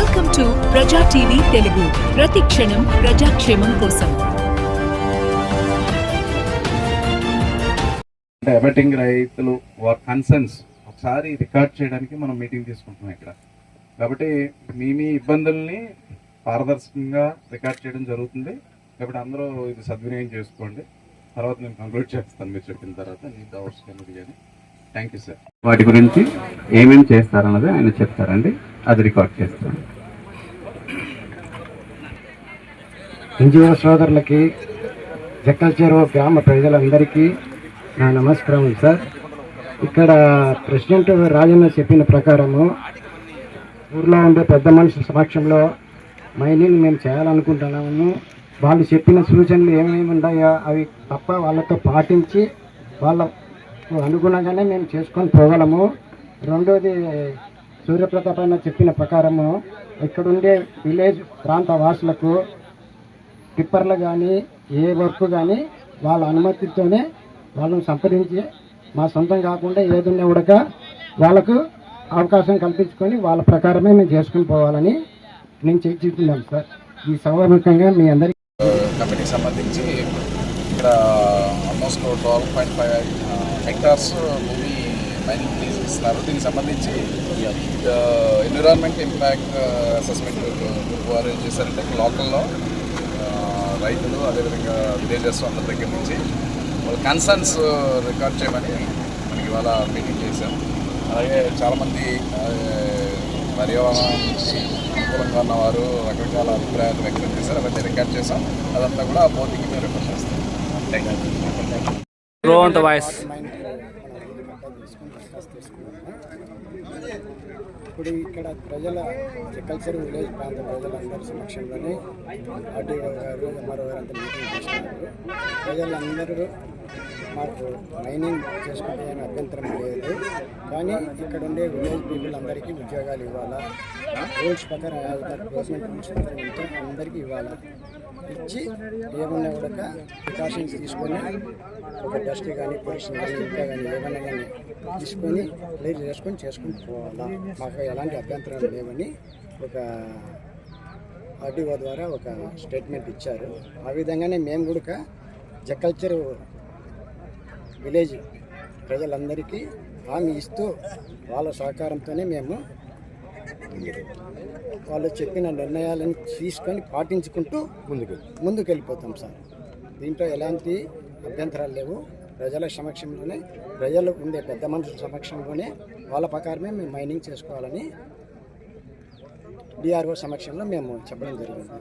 Welcome to Praja TV Telugu ప్రతి క్షణం ప్రజాక్షేమం కోసం అంటే అబెటింగ్ రైతులు వార్ కన్సర్న్స్ ఒకసారి రికార్డ్ చేయడానికి మనం మీటింగ్ తీసుకుంటున్నాం ఇక్కడ. కాబట్టి మీ మీ ఇబ్బందుల్ని పారదర్శకంగా రికార్డ్ చేయడం జరుగుతుంది. కాబట్టి అందరూ ఇది సద్వినియోగం చేసుకోండి. తర్వాత నేను కంక్లూడ్ చేస్తాను మీరు చెప్పిన తర్వాత. నీ డౌట్స్ కానీ థ్యాంక్ యూ సార్ వాటి గురించి ఏమేమి చేస్తారన్నది ఆయన చెప్తారండి. అది రికార్డ్ చేస్తాను ఎన్జిఓ సోదరులకి జక్కల చెరువు గ్రామ ప్రజలందరికీ నా నమస్కారం సార్. ఇక్కడ ప్రెసిడెంట్ రాజన్న చెప్పిన ప్రకారము ఊర్లో ఉండే పెద్ద మనుషుల సమక్షంలో మైనింగ్ మేము చేయాలనుకుంటున్నాము. వాళ్ళు చెప్పిన సూచనలు ఏమేమి ఉన్నాయో అవి తప్ప వాళ్ళతో పాటించి వాళ్ళ అనుగుణంగానే మేము చేసుకొని పోగలము. రెండోది సూర్యప్రతాప్ అన్న చెప్పిన ప్రకారము ఇక్కడుండే విలేజ్ ప్రాంత వాసులకు టిప్పర్లు కానీ ఏ వర్క్ కానీ వాళ్ళ అనుమతితోనే వాళ్ళని సంప్రదించి మా సొంతం కాకుండా ఏదున్నా ఉడక వాళ్ళకు అవకాశం కల్పించుకొని వాళ్ళ ప్రకారమే మేము చేసుకుని పోవాలని నేను చర్చిస్తున్నాను సార్. ఈ సభాముఖంగా మీ అందరికీ కంపెనీకి సంబంధించి ఇక్కడ almost twelve point five hectares భూమి మైనింగ్ లీజ్ దీనికి సంబంధించి ఎన్విరాన్మెంట్ ఇంపాక్ట్ అసెస్మెంట్ వారు ఏం చేశారంటే లోకల్లో uh, రైతులు అదేవిధంగా విలేజెస్ అందరి దగ్గర నుంచి వాళ్ళ కన్సర్న్స్ రికార్డ్ uh, చేయమని మనకి ఇవాళ మీటింగ్ చేశాం అలాగే చాలామంది పర్యావరణానికి అనుకూలంగా ఉన్నవారు రకరకాల అభిప్రాయాలు వ్యక్తం చేశారు. అవన్నీ రికార్డ్ చేసాం అదంతా కూడా బోర్డుకి మేము రిఫర్ చేస్తాం. థ్యాంక్ యూ ఇప్పుడు ఇక్కడ ప్రజల కల్చర్ విలేజ్ ప్రాంత ప్రజలందరి సమక్షంలోనే ఆర్టీఓ గారు ఎంఆర్ఓ గారు అంతా మీటింగ్ చేస్తున్నారు. ప్రజలందరూ మాకు మైనింగ్ చేసుకుంటే ఏమీ అభ్యంతరం లేదు. కానీ ఇక్కడ ఉండే విలేజ్ పీపుల్ అందరికీ ఉద్యోగాలు ఇవ్వాలా? రూల్స్ ప్రకారం గవర్నమెంట్ రూల్స్ ప్రకారం ఉంటే అందరికీ ఇవ్వాలా? ఇచ్చి ఏమన్నా కూడా ప్రికాషన్స్ తీసుకొని ఒక డస్ట్ కానీ పొల్యూషన్ కానీ ఇంకా కానీ ఏమన్నా కానీ తీసుకొని క్లియర్ చేసుకొని చేసుకుని పోవాలా? మాకు ఎలాంటి అభ్యంతరాలు లేవని ఒక ఆర్డీఓ ద్వారా ఒక స్టేట్మెంట్ ఇచ్చారు. ఆ విధంగానే మేము కూడా జకల్చర్ విలేజ్ ప్రజలందరికీ హామీ ఇస్తూ వాళ్ళ సహకారంతోనే మేము వాళ్ళు చెప్పిన నిర్ణయాలను తీసుకొని పాటించుకుంటూ ముందుకు ముందుకు వెళ్ళిపోతాం సార్. దీంట్లో ఎలాంటి అభ్యంతరాలు లేవు. ప్రజల సమక్షంలోనే ప్రజలు ఉండే పెద్ద మనుషుల సమక్షంలోనే వాళ్ళ ప్రకారమే మేము మైనింగ్ చేసుకోవాలని డిఆర్ఓ సమక్షంలో మేము చెప్పడం జరిగింది.